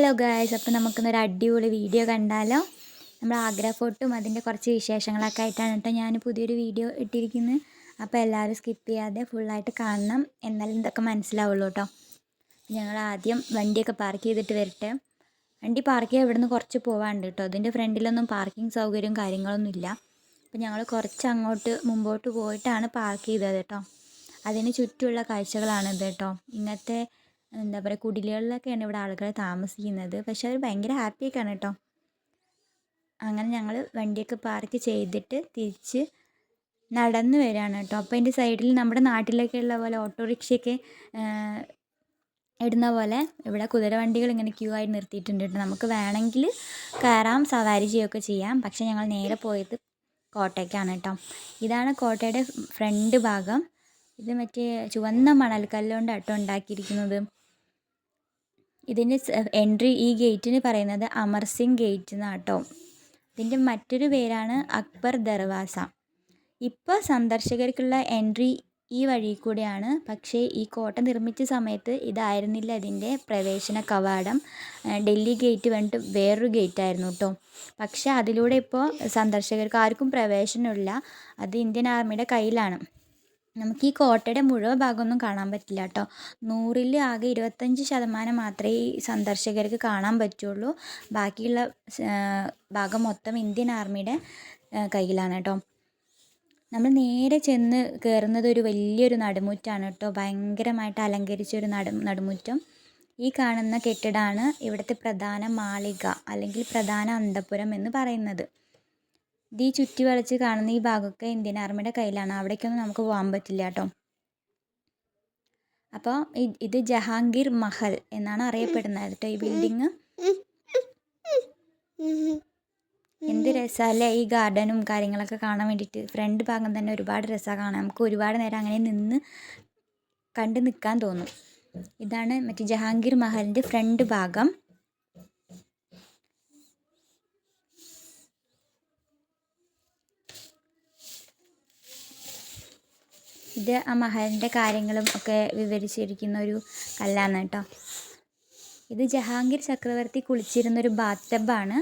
Hello guys അപ്പോൾ നമുക്കിന്നൊരു അടിപൊളി വീഡിയോ കണ്ടാലോ? നമ്മൾ ആഗ്ര ഫോർട്ടും അതിന്റെ കുറച്ച് വിശേഷങ്ങളൊക്കെ ആയിട്ടാണ് കേട്ടോ ഞാൻ പുതിയൊരു വീഡിയോ ഇട്ടിരിക്കുന്നത്. അപ്പോൾ എല്ലാവരും സ്കിപ്പ് ചെയ്യാതെ ഫുള്ളായിട്ട് കാണണം. എന്നാലും ഇതൊക്കെ മനസ്സിലാവുള്ളൂ കേട്ടോ. ഞങ്ങൾ ആദ്യം വണ്ടിയൊക്കെ പാർക്ക് ചെയ്തിട്ട് വരട്ടെ. വണ്ടി പാർക്ക് ചെയ്യാൻ ഇവിടുന്ന് കുറച്ച് പോകാണ്ട് കേട്ടോ. അതിന്റെ ഫ്രണ്ടിലൊന്നും പാർക്കിംഗ് സൗകര്യവും കാര്യങ്ങളൊന്നും ഇല്ല. അപ്പോൾ ഞങ്ങൾ കുറച്ച് അങ്ങോട്ട് മുമ്പോട്ട് പോയിട്ടാണ് പാർക്ക് ചെയ്തത് കേട്ടോ. അതിന് ചുറ്റുമുള്ള കാഴ്ചകളാണിത് കേട്ടോ. ഇങ്ങനത്തെ എന്താ പറയുക കുടിലുകളിലൊക്കെയാണ് ഇവിടെ ആളുകൾ താമസിക്കുന്നത്. പക്ഷെ അവർ ഭയങ്കര ഹാപ്പിയൊക്കെയാണ് കേട്ടോ. അങ്ങനെ ഞങ്ങൾ വണ്ടിയൊക്കെ പാർക്ക് ചെയ്തിട്ട് തിരിച്ച് നടന്ന് വരികയാണ് കേട്ടോ. അപ്പോൾ അതിന്റെ സൈഡിൽ നമ്മുടെ നാട്ടിലൊക്കെ ഉള്ള പോലെ ഓട്ടോറിക്ഷയൊക്കെ ഇടുന്ന പോലെ ഇവിടെ കുതിരവണ്ടികൾ ഇങ്ങനെ ക്യൂ ആയി നിർത്തിയിട്ടുണ്ട് കേട്ടോ. നമുക്ക് വേണമെങ്കിൽ കയറാം സവാരി ചെയ്യുകയൊക്കെ ചെയ്യാം. പക്ഷേ ഞങ്ങൾ നേരെ പോയത് കോട്ടയ്ക്കാണ് കേട്ടോ. ഇതാണ് കോട്ടയുടെ ഫ്രണ്ട് ഭാഗം. ഇത് മറ്റേ ചുവന്ന മണൽക്കല്ലുകൊണ്ട് കേട്ടോ ഉണ്ടാക്കിയിരിക്കുന്നത്. ഇതിന്റെ എൻട്രി ഈ ഗേറ്റിന് പറയുന്നത് അമർ സിംഗ് ഗേറ്റ് എന്നാണ് കേട്ടോ ഇതിന്റെ മറ്റൊരു പേരാണ് അക്ബർ ദർവാസ. ഇപ്പോൾ സന്ദർശകർക്കുള്ള എൻട്രി ഈ വഴി കൂടെയാണ്. പക്ഷേ ഈ കോട്ട നിർമ്മിച്ച സമയത്ത് ഇതായിരുന്നില്ല ഇതിന്റെ പ്രവേശന കവാടം. ഡൽഹി ഗേറ്റ് വേണ്ടിട്ട് വേറൊരു ഗേറ്റ് ആയിരുന്നു കേട്ടോ പക്ഷേ അതിലൂടെ ഇപ്പോൾ സന്ദർശകർക്ക് ആർക്കും പ്രവേശനമില്ല. അത് ഇന്ത്യൻ ആർമിയുടെ കയ്യിലാണ്. നമുക്ക് ഈ കോട്ടയുടെ മുഴുവൻ ഭാഗമൊന്നും കാണാൻ പറ്റില്ല കേട്ടോ. നൂറിൽ ആകെ ഇരുപത്തഞ്ച് ശതമാനം മാത്രമേ ഈ സന്ദർശകർക്ക് കാണാൻ പറ്റുള്ളൂ. ബാക്കിയുള്ള ഭാഗം മൊത്തം ഇന്ത്യൻ ആർമിയുടെ കയ്യിലാണ് കേട്ടോ. നമ്മൾ നേരെ ചെന്ന് കയറുന്നത് ഒരു വലിയൊരു നടുമുറ്റാണ് കേട്ടോ. ഭയങ്കരമായിട്ട് അലങ്കരിച്ച ഒരു നടു നടുമുറ്റം. ഈ കാണുന്ന കെട്ടിടമാണ് ഇവിടുത്തെ പ്രധാന മാളിക അല്ലെങ്കിൽ പ്രധാന അന്തപുരം എന്ന് പറയുന്നത്. ഇത് ഈ ചുറ്റി വളച്ച് കാണുന്ന ഈ ഭാഗമൊക്കെ ഇന്ത്യൻ ആർമിയുടെ കയ്യിലാണ്. അവിടേക്കൊന്നും നമുക്ക് പോകാൻ പറ്റില്ല കേട്ടോ. അപ്പോൾ ഇത് ജഹാംഗീർ മഹൽ എന്നാണ് അറിയപ്പെടുന്നത് കേട്ടോ ഈ ബിൽഡിങ്. എന്ത് രസമല്ലേ ഈ ഗാർഡനും കാര്യങ്ങളൊക്കെ കാണാൻ വേണ്ടിയിട്ട് ഫ്രണ്ട് ഭാഗം തന്നെ ഒരുപാട് രസമാണ് കാണാൻ. നമുക്ക് ഒരുപാട് നേരം അങ്ങനെ നിന്ന് കണ്ട് നിൽക്കാൻ തോന്നും. ഇതാണ് മറ്റേ ജഹാംഗീർ മഹലിന്റെ ഫ്രണ്ട് ഭാഗം. ഇത് ആ മഹലിന്റെ കാര്യങ്ങളും ഒക്കെ വിവരിച്ചിരിക്കുന്ന ഒരു കല്ലാണ് കേട്ടോ. ഇത് ജഹാംഗീർ ചക്രവർത്തി കുളിച്ചിരുന്നൊരു ബാത്ത് ടബാണ്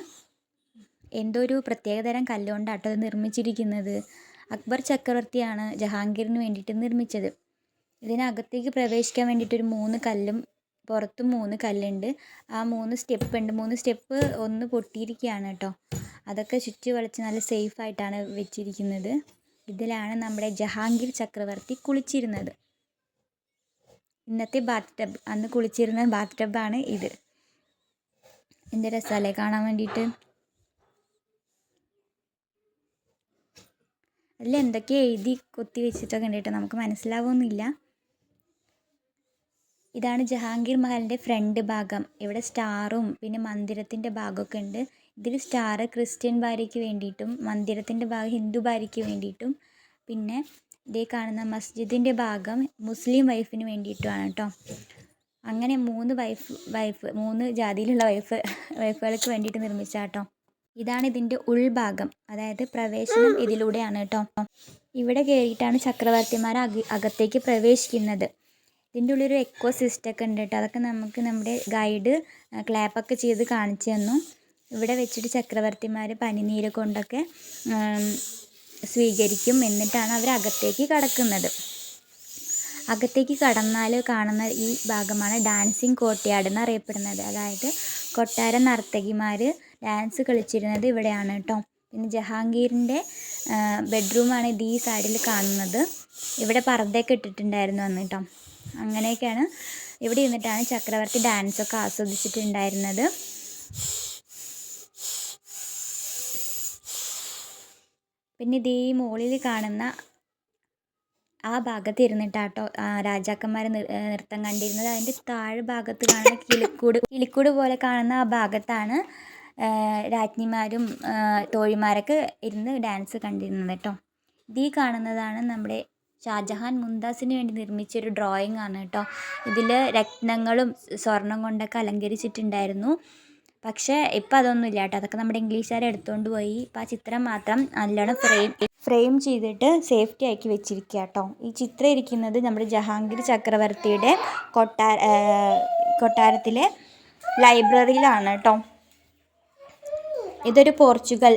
എന്തോ ഒരു പ്രത്യേകതരം കല്ലുകൊണ്ടാട്ടോ അത് നിർമ്മിച്ചിരിക്കുന്നത്. അക്ബർ ചക്രവർത്തിയാണ് ജഹാംഗീറിന് വേണ്ടിയിട്ട് നിർമ്മിച്ചത്. ഇതിനകത്തേക്ക് പ്രവേശിക്കാൻ വേണ്ടിയിട്ടൊരു മൂന്ന് കല്ലും പുറത്തും മൂന്ന് കല്ലുണ്ട്. ആ മൂന്ന് സ്റ്റെപ്പ് ഉണ്ട് മൂന്ന് സ്റ്റെപ്പ് ഒന്ന് പൊട്ടിയിരിക്കുകയാണ് കേട്ടോ. അതൊക്കെ ചുറ്റി വളച്ച് നല്ല സേഫായിട്ടാണ് വെച്ചിരിക്കുന്നത്. ഇതിലാണ് നമ്മുടെ ജഹാംഗീർ ചക്രവർത്തി കുളിച്ചിരുന്നത്. ഇന്നത്തെ ബാത്ത് ടബ് അന്ന് കുളിച്ചിരുന്ന ബാത്ത് ടബാണ് ഇത്. എന്ത് രസമല്ലേ കാണാൻ വേണ്ടിയിട്ട് അതിൽ എന്തൊക്കെ എഴുതി കൊത്തി വെച്ചിട്ടൊക്കെ ഉണ്ട് നമുക്ക് മനസ്സിലാവുന്നില്ല ഇതാണ് ജഹാംഗീർ മഹലിന്റെ ഫ്രണ്ട് ഭാഗം. ഇവിടെ സ്റ്റാറും പിന്നെ മന്ദിരത്തിന്റെ ഭാഗമൊക്കെ ഉണ്ട്. ഇതിൽ സ്റ്റാർ ക്രിസ്ത്യൻ ഭാര്യയ്ക്ക് വേണ്ടിയിട്ടും മന്ദിരത്തിന്റെ ഭാഗം ഹിന്ദു ഭാര്യയ്ക്ക് വേണ്ടിയിട്ടും പിന്നെ ഇതേ കാണുന്ന മസ്ജിദിന്റെ ഭാഗം മുസ്ലിം വൈഫിന് വേണ്ടിയിട്ടുമാണ് കേട്ടോ. അങ്ങനെ മൂന്ന് വൈഫ് വൈഫ് മൂന്ന് ജാതിയിലുള്ള വൈഫ് വൈഫുകൾക്ക് വേണ്ടിയിട്ട് നിർമ്മിച്ച കേട്ടോ. ഇതാണ് ഇതിന്റെ ഉൾഭാഗം അതായത് പ്രവേശനം ഇതിലൂടെയാണ് കേട്ടോ. ഇവിടെ കയറിയിട്ടാണ് ചക്രവർത്തിമാർ അക അകത്തേക്ക് പ്രവേശിക്കുന്നത്. ഇതിന്റെ ഉള്ളിൽ ഒരു എക്കോ സിസ്റ്റം ഒക്കെ ഉണ്ട് കേട്ടോ. അതൊക്കെ നമുക്ക് നമ്മുടെ ഗൈഡ് ക്ലാപ്പൊക്കെ ചെയ്ത് കാണിച്ചു തന്നു. ഇവിടെ വെച്ചിട്ട് ചക്രവർത്തിമാർ പനിനീര് കൊണ്ടൊക്കെ സ്വീകരിക്കും. എന്നിട്ടാണ് അവർ അകത്തേക്ക് കടക്കുന്നത്. അകത്തേക്ക് കടന്നാൽ കാണുന്ന ഈ ഭാഗമാണ് ഡാൻസിങ് കോട്ടയാട് എന്നറിയപ്പെടുന്നത്. അതായത് കൊട്ടാര നർത്തകിമാർ ഡാൻസ് കളിച്ചിരുന്നത് ഇവിടെയാണ് കേട്ടോ പിന്നെ ജഹാംഗീറിന്റെ ബെഡ്റൂമാണ് ഇത് ഈ സൈഡിൽ കാണുന്നത്. ഇവിടെ പർദ്ദയൊക്കെ ഇട്ടിട്ടുണ്ടായിരുന്നു അന്ന് കേട്ടോ അങ്ങനെയൊക്കെയാണ് ഇവിടെ ഇരുന്നിട്ടാണ് ചക്രവർത്തി ഡാൻസൊക്കെ ആസ്വദിച്ചിട്ടുണ്ടായിരുന്നത്. പിന്നെ ഇതേ മുകളിൽ കാണുന്ന ആ ഭാഗത്ത് ഇരുന്നിട്ടാട്ടോ രാജാക്കന്മാർ നൃത്തം കണ്ടിരുന്നത്. അതിന്റെ താഴെ ഭാഗത്ത് കാണുന്ന കിളിക്കൂട് കിളിക്കൂട് പോലെ കാണുന്ന ആ ഭാഗത്താണ് രാജ്ഞിമാരും തോഴിമാരൊക്കെ ഇരുന്ന് ഡാൻസ് കണ്ടിരുന്നത് കേട്ടോ ഇതീ കാണുന്നതാണ് നമ്മുടെ ഷാജഹാൻ മുംതാസിന് വേണ്ടി നിർമ്മിച്ചൊരു ഡ്രോയിങ് ആണ് കേട്ടോ ഇതിൽ രത്നങ്ങളും സ്വർണം കൊണ്ടൊക്കെ അലങ്കരിച്ചിട്ടുണ്ടായിരുന്നു. പക്ഷേ ഇപ്പം അതൊന്നുമില്ല കേട്ടോ. അതൊക്കെ നമ്മുടെ ഇംഗ്ലീഷുകാർ എടുത്തുകൊണ്ട് പോയി. ഇപ്പം ആ ചിത്രം മാത്രം നല്ലോണം ഫ്രെയിം ഫ്രെയിം ചെയ്തിട്ട് സേഫ്റ്റി ആക്കി വെച്ചിരിക്കുക കേട്ടോ. ഈ ചിത്രം ഇരിക്കുന്നത് നമ്മുടെ ജഹാംഗീർ ചക്രവർത്തിയുടെ കൊട്ടാര കൊട്ടാരത്തിലെ ലൈബ്രറിയിലാണ് കേട്ടോ. ഇതൊരു പോർച്ചുഗൽ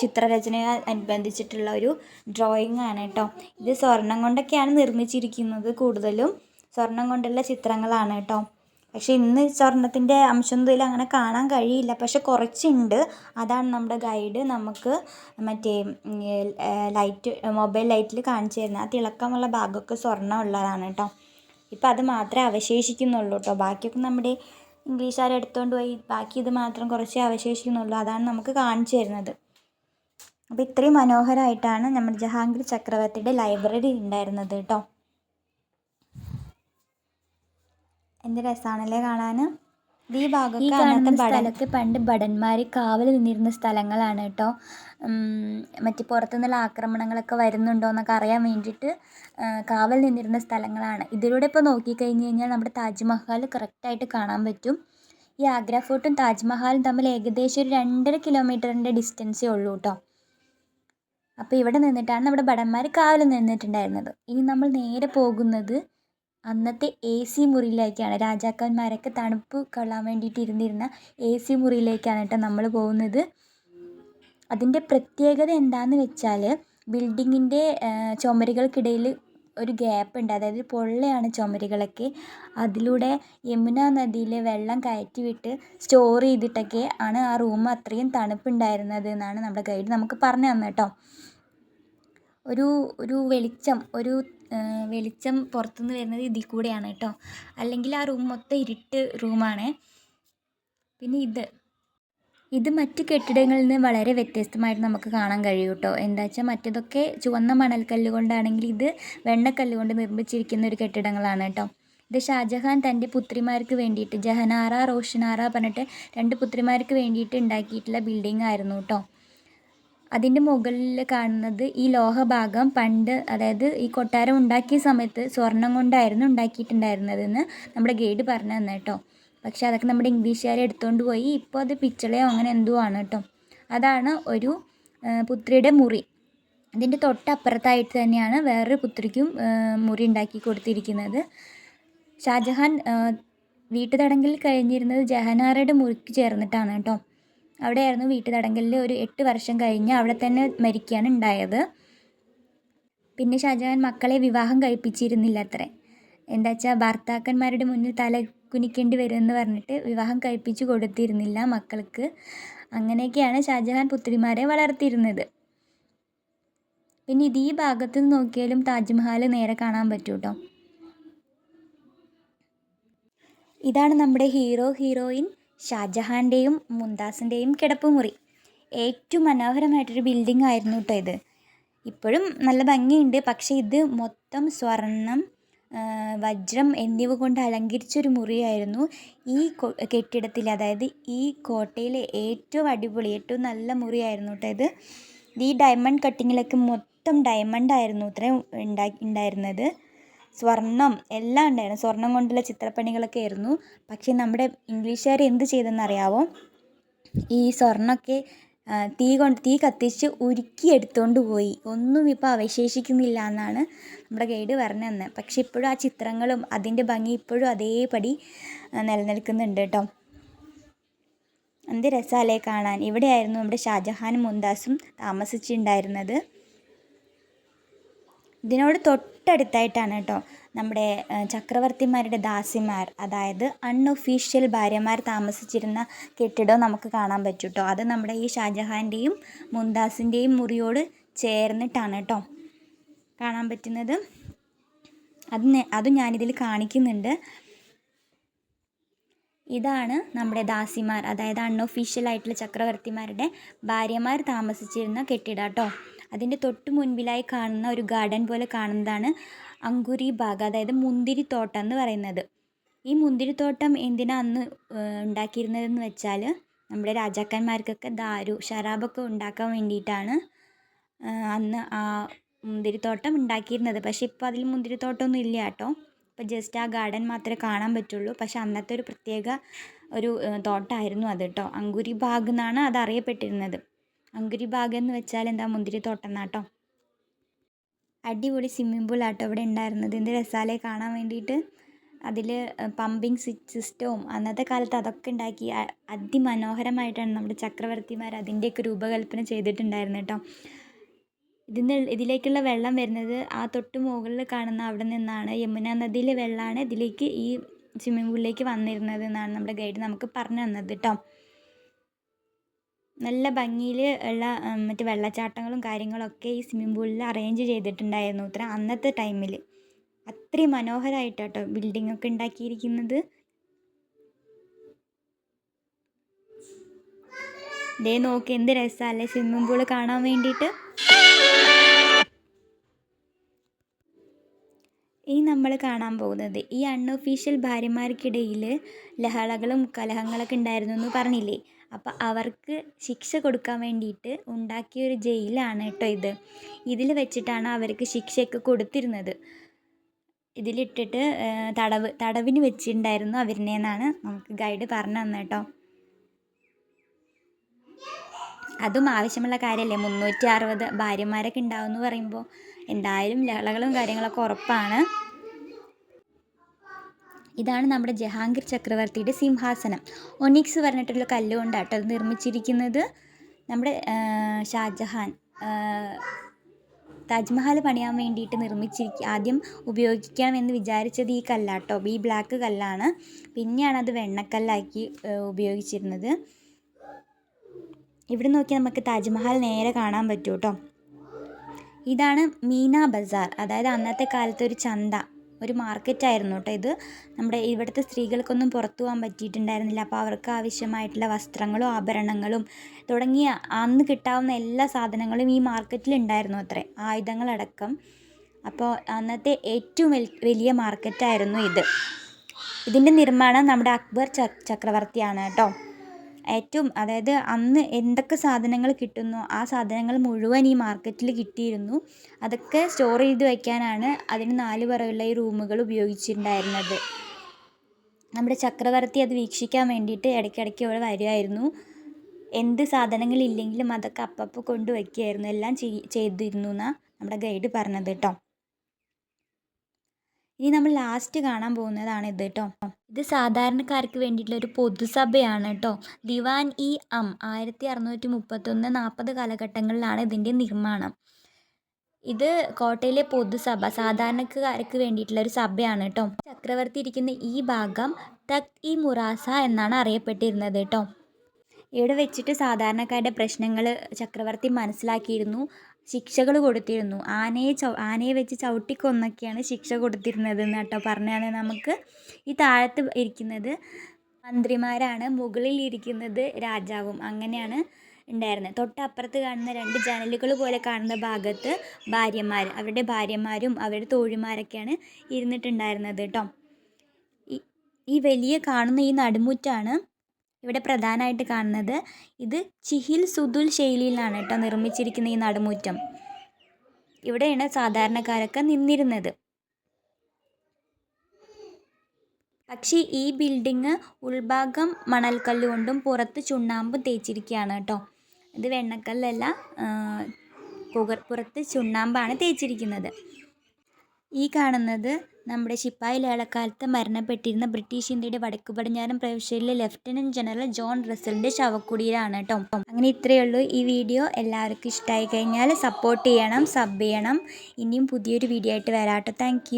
ചിത്രരചനയെ അനുബന്ധിച്ചിട്ടുള്ള ഒരു ഡ്രോയിങ് ആണ് കേട്ടോ. ഇത് സ്വർണം കൊണ്ടൊക്കെയാണ് നിർമ്മിച്ചിരിക്കുന്നത് കൂടുതലും. സ്വർണം കൊണ്ടുള്ള ചിത്രങ്ങളാണ് കേട്ടോ. പക്ഷേ ഇന്ന് സ്വർണത്തിന്റെ അംശമൊന്നും ഇതിൽ അങ്ങനെ കാണാൻ കഴിയില്ല. പക്ഷെ കുറച്ചുണ്ട്. അതാണ് നമ്മുടെ ഗൈഡ് നമുക്ക് മറ്റേ ലൈറ്റ് മൊബൈൽ ലൈറ്റിൽ കാണിച്ചു തരുന്നത്. ആ തിളക്കമുള്ള ഭാഗമൊക്കെ സ്വർണം ഉള്ളതാണ് കേട്ടോ. ഇപ്പം അത് മാത്രമേ അവശേഷിക്കുന്നുള്ളൂ കേട്ടോ. ബാക്കിയൊക്കെ നമ്മുടെ ഇംഗ്ലീഷുകാർ എടുത്തുകൊണ്ട് പോയി. ബാക്കി ഇത് മാത്രം കുറച്ചേ അവശേഷിക്കുന്നുള്ളൂ. അതാണ് നമുക്ക് കാണിച്ചു തരുന്നത്. അപ്പോൾ ഇത്രയും മനോഹരമായിട്ടാണ് നമ്മുടെ ജഹാംഗീർ ചക്രവർത്തിയുടെ ലൈബ്രറി ഉണ്ടായിരുന്നത് കേട്ടോ. എന്ത് രസമാണല്ലേ കാണാൻ ഈ ഭാഗമൊക്കെ കാണുന്ന സ്ഥലത്ത് പണ്ട് ഭടന്മാർ കാവൽ നിന്നിരുന്ന സ്ഥലങ്ങളാണ് കേട്ടോ. മറ്റു പുറത്തുനിന്നുള്ള ആക്രമണങ്ങളൊക്കെ വരുന്നുണ്ടോ എന്നൊക്കെ അറിയാൻ വേണ്ടിയിട്ട് കാവൽ നിന്നിരുന്ന സ്ഥലങ്ങളാണ്. ഇതിലൂടെ ഇപ്പോൾ നോക്കിക്കഴിഞ്ഞ് കഴിഞ്ഞാൽ നമ്മുടെ താജ്മഹൽ കറക്റ്റായിട്ട് കാണാൻ പറ്റും. ഈ ആഗ്ര ഫോർട്ടും താജ്മഹലും തമ്മിൽ ഏകദേശം ഒരു രണ്ടര കിലോമീറ്ററിന്റെ ഡിസ്റ്റൻസേ ഉള്ളൂ കേട്ടോ. അപ്പോൾ ഇവിടെ നിന്നിട്ടാണ് നമ്മുടെ ഭടന്മാർ കാവൽ നിന്നിട്ടുണ്ടായിരുന്നത്. ഇനി നമ്മൾ നേരെ പോകുന്നത് അന്നത്തെ എ സി മുറിയിലേക്കാണ്. രാജാക്കന്മാരൊക്കെ തണുപ്പ് കൊള്ളാൻ വേണ്ടിയിട്ട് ഇരുന്നിരുന്ന എ സി മുറിയിലേക്കാണ് കേട്ടോ നമ്മൾ പോകുന്നത്. അതിന്റെ പ്രത്യേകത എന്താണെന്ന് വെച്ചാൽ ബിൽഡിങ്ങിന്റെ ചുമരുകൾക്കിടയിൽ ഒരു ഗ്യാപ്പ് ഉണ്ട്. അതായത് പൊള്ളയാണ് ചുമരുകളൊക്കെ. അതിലൂടെ യമുന നദിയിലെ വെള്ളം കയറ്റി വിട്ട് സ്റ്റോർ ചെയ്തിട്ടൊക്കെ ആണ് ആ റൂം അത്രയും തണുപ്പുണ്ടായിരുന്നത് എന്നാണ് നമ്മുടെ ഗൈഡ് നമുക്ക് പറഞ്ഞു തന്നെ കേട്ടോ. ഒരു ഒരു വെളിച്ചം ഒരു വെളിച്ചം പുറത്തുനിന്ന് വരുന്നത് ഇതിൽ കൂടെയാണ് കേട്ടോ. അല്ലെങ്കിൽ ആ റൂം മൊത്തം ഇരുട്ട് റൂമാണ് പിന്നെ ഇത്. ഇത് മറ്റ് കെട്ടിടങ്ങളിൽ നിന്ന് വളരെ വ്യത്യസ്തമായിട്ട് നമുക്ക് കാണാൻ കഴിയും കേട്ടോ. എന്താ വെച്ചാൽ മറ്റേതൊക്കെ ചുവന്ന മണൽക്കല്ല് കൊണ്ടാണെങ്കിൽ ഇത് വെണ്ണക്കല്ല് കൊണ്ട് നിർമ്മിച്ചിരിക്കുന്ന ഒരു കെട്ടിടങ്ങളാണ് കേട്ടോ. ഇത് ഷാജഹാൻ തന്റെ പുത്രിമാർക്ക് വേണ്ടിയിട്ട് ജഹനാറ റോഷനാറ പറഞ്ഞിട്ട് രണ്ട് പുത്രിമാർക്ക് വേണ്ടിയിട്ട് ഉണ്ടാക്കിയിട്ടുള്ള ബിൽഡിംഗ് ആയിരുന്നു കേട്ടോ. അതിന്റെ മുകളിൽ കാണുന്നത് ഈ ലോഹഭാഗം പണ്ട് അതായത് ഈ കൊട്ടാരം ഉണ്ടാക്കിയ സമയത്ത് സ്വർണം കൊണ്ടായിരുന്നു ഉണ്ടാക്കിയിട്ടുണ്ടായിരുന്നതെന്ന് നമ്മുടെ ഗൈഡ് പറഞ്ഞു തന്നെ കേട്ടോ. പക്ഷെ അതൊക്കെ നമ്മുടെ ഇംഗ്ലീഷുകാർ എടുത്തുകൊണ്ട് പോയി. ഇപ്പോൾ അത് പിച്ചളയോ അങ്ങനെ എന്തോ ആണ് കേട്ടോ. അതാണ് ഒരു പുത്രിയുടെ മുറി. അതിന്റെ തൊട്ടപ്പുറത്തായിട്ട് തന്നെയാണ് വേറൊരു പുത്രിക്കും മുറി ഉണ്ടാക്കി കൊടുത്തിരിക്കുന്നത്. ഷാജഹാൻ വീട്ടുതടങ്കിൽ കഴിഞ്ഞിരുന്നത് ജഹനാറയുടെ മുറിക്ക് ചേർന്നിട്ടാണ് കേട്ടോ. അവിടെയായിരുന്നു വീട്ടുതടങ്കലിൽ ഒരു എട്ട് വർഷം കഴിഞ്ഞ് അവിടെ തന്നെ മരിക്കുകയാണ് ഉണ്ടായത്. പിന്നെ ഷാജഹാൻ മക്കളെ വിവാഹം കഴിപ്പിച്ചിരുന്നില്ല അത്രേ എന്താ വെച്ചാൽ ഭർത്താക്കന്മാരുടെ മുന്നിൽ തല കുനിക്കേണ്ടി വരുമെന്ന് പറഞ്ഞിട്ട് വിവാഹം കഴിപ്പിച്ചു കൊടുത്തിരുന്നില്ല മക്കൾക്ക്. അങ്ങനെയൊക്കെയാണ് ഷാജഹാൻ പുത്രിമാരെ വളർത്തിയിരുന്നത്. പിന്നെ ഇത് ഈ ഭാഗത്ത് നോക്കിയാലും താജ്മഹൽ നേരെ കാണാൻ പറ്റൂ കേട്ടോ ഇതാണ് നമ്മുടെ ഹീറോ ഹീറോയിൻ ഷാജഹാന്റെയും മുംതാസിന്റെയും കിടപ്പുമുറി. ഏറ്റവും മനോഹരമായിട്ടൊരു ബിൽഡിംഗ് ആയിരുന്നു കേട്ടോ ഇത്. ഇപ്പോഴും നല്ല ഭംഗിയുണ്ട്. പക്ഷേ ഇത് മൊത്തം സ്വർണം വജ്രം എന്നിവ കൊണ്ട് അലങ്കരിച്ചൊരു മുറിയായിരുന്നു. ഈ കെട്ടിടത്തിൽ അതായത് ഈ കോട്ടയിലെ ഏറ്റവും അടിപൊളി ഏറ്റവും നല്ല മുറിയായിരുന്നു കേട്ടോ ഇത്. ഈ ഡയമണ്ട് കട്ടിങ്ങിലൊക്കെ മൊത്തം ഡയമണ്ട് ആയിരുന്നു ഇത്രയും ഉണ്ടാക്കി ഉണ്ടായിരുന്നത്. സ്വർണം എല്ലാം ഉണ്ടായിരുന്നു. സ്വർണം കൊണ്ടുള്ള ചിത്രപ്പണികളൊക്കെ ആയിരുന്നു. പക്ഷേ നമ്മുടെ ഇംഗ്ലീഷുകാർ എന്ത് ചെയ്തെന്നറിയാവോ? ഈ സ്വർണമൊക്കെ തീ കൊണ്ട് തീ കത്തിച്ച് ഉരുക്കി എടുത്തുകൊണ്ട് പോയി. ഒന്നും ഇപ്പോൾ അവശേഷിക്കുന്നില്ല എന്നാണ് നമ്മുടെ ഗൈഡ് പറഞ്ഞു തന്നത് പക്ഷേ ഇപ്പോഴും ആ ചിത്രങ്ങളും അതിന്റെ ഭംഗി ഇപ്പോഴും അതേപടി നിലനിൽക്കുന്നുണ്ട് കേട്ടോ. എന്ത് രസാലേ കാണാൻ. ഇവിടെയായിരുന്നു നമ്മുടെ ഷാജഹാനും മുംതാസും താമസിച്ചിട്ടുണ്ടായിരുന്നത്. ഇതിനോട് തൊട്ടടുത്തായിട്ടാണ് കേട്ടോ നമ്മുടെ ചക്രവർത്തിമാരുടെ ദാസിമാർ അതായത് അൺഒഫീഷ്യൽ ഭാര്യമാർ താമസിച്ചിരുന്ന കെട്ടിടം നമുക്ക് കാണാൻ പറ്റും കേട്ടോ. അത് നമ്മുടെ ഈ ഷാജഹാന്റെയും മുംതാസിന്റെയും മുറിയോട് ചേർന്നിട്ടാണ് കേട്ടോ കാണാൻ പറ്റുന്നത്. അത് അതും ഞാനിതിൽ കാണിക്കുന്നുണ്ട്. ഇതാണ് നമ്മുടെ ദാസിമാർ അതായത് അൺഒഫീഷ്യൽ ആയിട്ടുള്ള ചക്രവർത്തിമാരുടെ ഭാര്യമാർ താമസിച്ചിരുന്ന കെട്ടിടം കേട്ടോ. അതിന്റെ തൊട്ട് മുൻപിലായി കാണുന്ന ഒരു ഗാർഡൻ പോലെ കാണുന്നതാണ് അങ്കുരി ബാഗ് അതായത് മുന്തിരിത്തോട്ടം എന്ന് പറയുന്നത്. ഈ മുന്തിരിത്തോട്ടം എന്തിനാ അന്ന് ഉണ്ടാക്കിയിരുന്നതെന്ന് വെച്ചാൽ നമ്മുടെ രാജാക്കന്മാർക്കൊക്കെ ദാരു ഷറാബൊക്കെ ഉണ്ടാക്കാൻ വേണ്ടിയിട്ടാണ് അന്ന് ആ മുന്തിരിത്തോട്ടം ഉണ്ടാക്കിയിരുന്നത്. പക്ഷേ ഇപ്പോൾ അതിൽ മുന്തിരിത്തോട്ടമൊന്നും ഇല്ല കേട്ടോ. ഇപ്പോൾ ജസ്റ്റ് ആ ഗാർഡൻ മാത്രമേ കാണാൻ പറ്റുള്ളൂ. പക്ഷേ അന്നത്തെ ഒരു പ്രത്യേക ഒരു തോട്ടമായിരുന്നു അത് കേട്ടോ. അങ്കുരി ബാഗ് എന്നാണ് അത് അറിയപ്പെട്ടിരുന്നത്. അങ്കുരി ഭാഗം എന്ന് വെച്ചാൽ എന്താ മുന്തിരിത്തോട്ടം നാട്ടോ അടിപൊളി സ്വിമ്മിംഗ് പൂളാട്ടോ ഇവിടെ ഉണ്ടായിരുന്നത് എന്ത് രസാലെ കാണാൻ വേണ്ടിയിട്ട് അതിൽ പമ്പിങ് സിസ്റ്റവും അന്നത്തെ കാലത്ത് അതൊക്കെ ഉണ്ടാക്കി അതിമനോഹരമായിട്ടാണ് നമ്മുടെ ചക്രവർത്തിമാർ അതിന്റെയൊക്കെ രൂപകൽപ്പന ചെയ്തിട്ടുണ്ടായിരുന്നു കേട്ടോ ഇതിന് ഇതിലേക്കുള്ള വെള്ളം വരുന്നത് ആ തൊട്ട് മുകളിൽ കാണുന്ന അവിടെ നിന്നാണ്. യമുന നദിയിലെ വെള്ളമാണ് ഇതിലേക്ക് ഈ സ്വിമ്മിംഗ് പൂളിലേക്ക് വന്നിരുന്നത് എന്നാണ് നമ്മുടെ ഗൈഡ് നമുക്ക് പറഞ്ഞു തന്നത് കേട്ടോ നല്ല ഭംഗിയിൽ ഉള്ള മറ്റു വെള്ളച്ചാട്ടങ്ങളും കാര്യങ്ങളൊക്കെ ഈ സ്വിമ്മിംഗ് പൂളിൽ അറേഞ്ച് ചെയ്തിട്ടുണ്ടായിരുന്നു ഇത്ര അന്നത്തെ ടൈമിൽ അത്രയും മനോഹരമായിട്ടാട്ടോ ബിൽഡിംഗ് ഒക്കെ ഉണ്ടാക്കിയിരിക്കുന്നത്. ദേ നോക്ക് എന്ത് രസമല്ലേ സ്വിമ്മിംഗ് പൂൾ കാണാൻ വേണ്ടിയിട്ട്. ഇനി നമ്മൾ കാണാൻ പോകുന്നത് ഈ അൺഒഫീഷ്യൽ ഭാര്യമാർക്കിടയിൽ ലഹളകളും കലഹങ്ങളൊക്കെ ഉണ്ടായിരുന്നു എന്ന് പറഞ്ഞില്ലേ? അപ്പോൾ അവർക്ക് ശിക്ഷ കൊടുക്കാൻ വേണ്ടിയിട്ട് ഉണ്ടാക്കിയ ഒരു ജയിലാണ് കേട്ടോ ഇത്. ഇതിൽ വെച്ചിട്ടാണ് അവർക്ക് ശിക്ഷയൊക്കെ കൊടുത്തിരുന്നത്. ഇതിലിട്ടിട്ട് തടവ് തടവിന് വെച്ചിട്ടുണ്ടായിരുന്നു അവരിനെ എന്നാണ് നമുക്ക് ഗൈഡ് പറഞ്ഞു തന്നെ കേട്ടോ. അതും ആവശ്യമുള്ള കാര്യമല്ലേ മുന്നൂറ്റി അറുപത് ഭാര്യമാരൊക്കെ ഉണ്ടാവും എന്ന് പറയുമ്പോൾ എന്തായാലും ലഹളകളും കാര്യങ്ങളൊക്കെ ഉറപ്പാണ്. ഇതാണ് നമ്മുടെ ജഹാംഗീർ ചക്രവർത്തിയുടെ സിംഹാസനം. ഒനിക്സ് പറഞ്ഞിട്ടുള്ള കല്ലുകൊണ്ടാണ് അത് നിർമ്മിച്ചിരിക്കുന്നത്. നമ്മുടെ ഷാജഹാൻ താജ്മഹൽ പണിയാൻ വേണ്ടിയിട്ട് നിർമ്മിച്ചിരിക്കുക ആദ്യം ഉപയോഗിക്കണമെന്ന് വിചാരിച്ചത് ഈ കല്ലാട്ടോ ഈ ബ്ലാക്ക് കല്ലാണ്. പിന്നെയാണ് അത് വെണ്ണക്കല്ലാക്കി ഉപയോഗിച്ചിരുന്നത്. ഇവിടെ നോക്കി നമുക്ക് താജ്മഹൽ നേരെ കാണാൻ പറ്റൂ കേട്ടോ ഇതാണ് മീന ബസാർ. അതായത് അന്നത്തെ കാലത്ത് ഒരു ചന്ത. ഒരു മാർക്കറ്റായിരുന്നു കേട്ടോ ഇത്. നമ്മുടെ ഇവിടുത്തെ സ്ത്രീകൾക്കൊന്നും പുറത്തു പോകാൻ പറ്റിയിട്ടുണ്ടായിരുന്നില്ല. അപ്പോൾ അവർക്ക് ആവശ്യമായിട്ടുള്ള വസ്ത്രങ്ങളും ആഭരണങ്ങളും തുടങ്ങിയ അന്ന് കിട്ടാവുന്ന എല്ലാ സാധനങ്ങളും ഈ മാർക്കറ്റിൽ ഉണ്ടായിരുന്നു അത്രേ. ആയുധങ്ങളടക്കം. അപ്പോൾ അന്നത്തെ ഏറ്റവും വലിയ മാർക്കറ്റായിരുന്നു ഇത്. ഇതിന്റെ നിർമ്മാണം നമ്മുടെ അക്ബർ ചക്രവർത്തിയാണ് കേട്ടോ. ഏറ്റവും അതായത് അന്ന് എന്തൊക്കെ സാധനങ്ങൾ കിട്ടുന്നു ആ സാധനങ്ങൾ മുഴുവൻ ഈ മാർക്കറ്റിൽ കിട്ടിയിരുന്നു. അതൊക്കെ സ്റ്റോർ ചെയ്ത് വയ്ക്കാനാണ് അതിന് നാല് പറവുള്ള ഈ റൂമുകൾ ഉപയോഗിച്ചിട്ടുണ്ടായിരുന്നത്. നമ്മുടെ ചക്രവർത്തി അത് വീക്ഷിക്കാൻ വേണ്ടിയിട്ട് ഇടയ്ക്കിടയ്ക്ക് ഇവിടെ വരുമായിരുന്നു എന്ത് സാധനങ്ങളില്ലെങ്കിലും അതൊക്കെ അപ്പപ്പോൾ കൊണ്ടുവയ്ക്കുമായിരുന്നു എല്ലാം ചെയ് ചെയ്തിരുന്നു എന്നാണ് നമ്മുടെ ഗൈഡ് പറഞ്ഞത് കേട്ടോ. ഇനി നമ്മൾ ലാസ്റ്റ് കാണാൻ പോകുന്നതാണ് ഇത് കേട്ടോ ഇത് സാധാരണക്കാർക്ക് വേണ്ടിയിട്ടുള്ള ഒരു പൊതുസഭയാണ് കേട്ടോ ദിവാൻ ഇ അം ആയിരത്തി അറുന്നൂറ്റി മുപ്പത്തൊന്ന് നാൽപ്പത് കാലഘട്ടങ്ങളിലാണ് ഇതിന്റെ നിർമ്മാണം. ഇത് കോട്ടയിലെ പൊതുസഭ സാധാരണക്കാർക്ക് വേണ്ടിയിട്ടുള്ള ഒരു സഭയാണ് കേട്ടോ ചക്രവർത്തി ഇരിക്കുന്ന ഈ ഭാഗം തക് ഇ മുറാസ എന്നാണ് അറിയപ്പെട്ടിരുന്നത് കേട്ടോ ഇവിടെ വെച്ചിട്ട് സാധാരണക്കാരുടെ പ്രശ്നങ്ങൾ ചക്രവർത്തി മനസ്സിലാക്കിയിരുന്നു. ശിക്ഷകൾ കൊടുത്തിരുന്നു. ആനയെ ചവ ആനയെ വെച്ച് ചവിട്ടിക്കൊന്നൊക്കെയാണ് ശിക്ഷ കൊടുത്തിരുന്നത് എന്ന് കേട്ടോ പറഞ്ഞാൽ നമുക്ക് ഈ താഴത്ത് ഇരിക്കുന്നത്. മന്ത്രിമാരാണ് മുകളിൽ ഇരിക്കുന്നത് രാജാവും. അങ്ങനെയാണ് ഉണ്ടായിരുന്നത്. തൊട്ടപ്പുറത്ത് കാണുന്ന രണ്ട് ജനലുകൾ പോലെ കാണുന്ന ഭാഗത്ത് ഭാര്യമാർ അവരുടെ ഭാര്യമാരും അവരുടെ തോഴിമാരൊക്കെയാണ് ഇരുന്നിട്ടുണ്ടായിരുന്നത് കേട്ടോ. ഈ വലിയ കാണുന്ന ഈ നടുമുറ്റാണ് ഇവിടെ പ്രധാനമായിട്ട് കാണുന്നത് ഇത് ചിഹിൽ സുദുൽ ശൈലിയിലാണ് കേട്ടോ നിർമ്മിച്ചിരിക്കുന്ന ഈ നടുമുറ്റം. ഇവിടെയാണ് സാധാരണക്കാരൊക്കെ നിന്നിരുന്നത്. പക്ഷേ ഈ ബിൽഡിങ് ഉൾഭാഗം മണൽക്കല്ല് കൊണ്ടും പുറത്ത് ചുണ്ണാമ്പും തേച്ചിരിക്കുകയാണ് കേട്ടോ. ഇത് വെണ്ണക്കല്ലല്ല ആ, പുകർ പുറത്ത് ചുണ്ണാമ്പാണ് തേച്ചിരിക്കുന്നത്. ഈ കാണുന്നത് നമ്മുടെ ശിപ്പായി ലേളക്കാലത്ത് മരണപ്പെട്ടിരുന്ന ബ്രിട്ടീഷ് ഇന്ത്യയുടെ വടക്കു പടിഞ്ഞാറൻ പ്രവിശ്യയിലെ ലെഫ്റ്റനന്റ് ജനറൽ ജോൺ റസലിന്റെ ശവക്കുടീരാണ് കേട്ടോ അങ്ങനെ ഇത്രയേ ഉള്ളൂ ഈ വീഡിയോ. എല്ലാവർക്കും ഇഷ്ടമായി കഴിഞ്ഞാൽ സപ്പോർട്ട് ചെയ്യണം സബ് ചെയ്യണം. ഇനിയും പുതിയൊരു വീഡിയോ ആയിട്ട് വരാട്ടോ താങ്ക്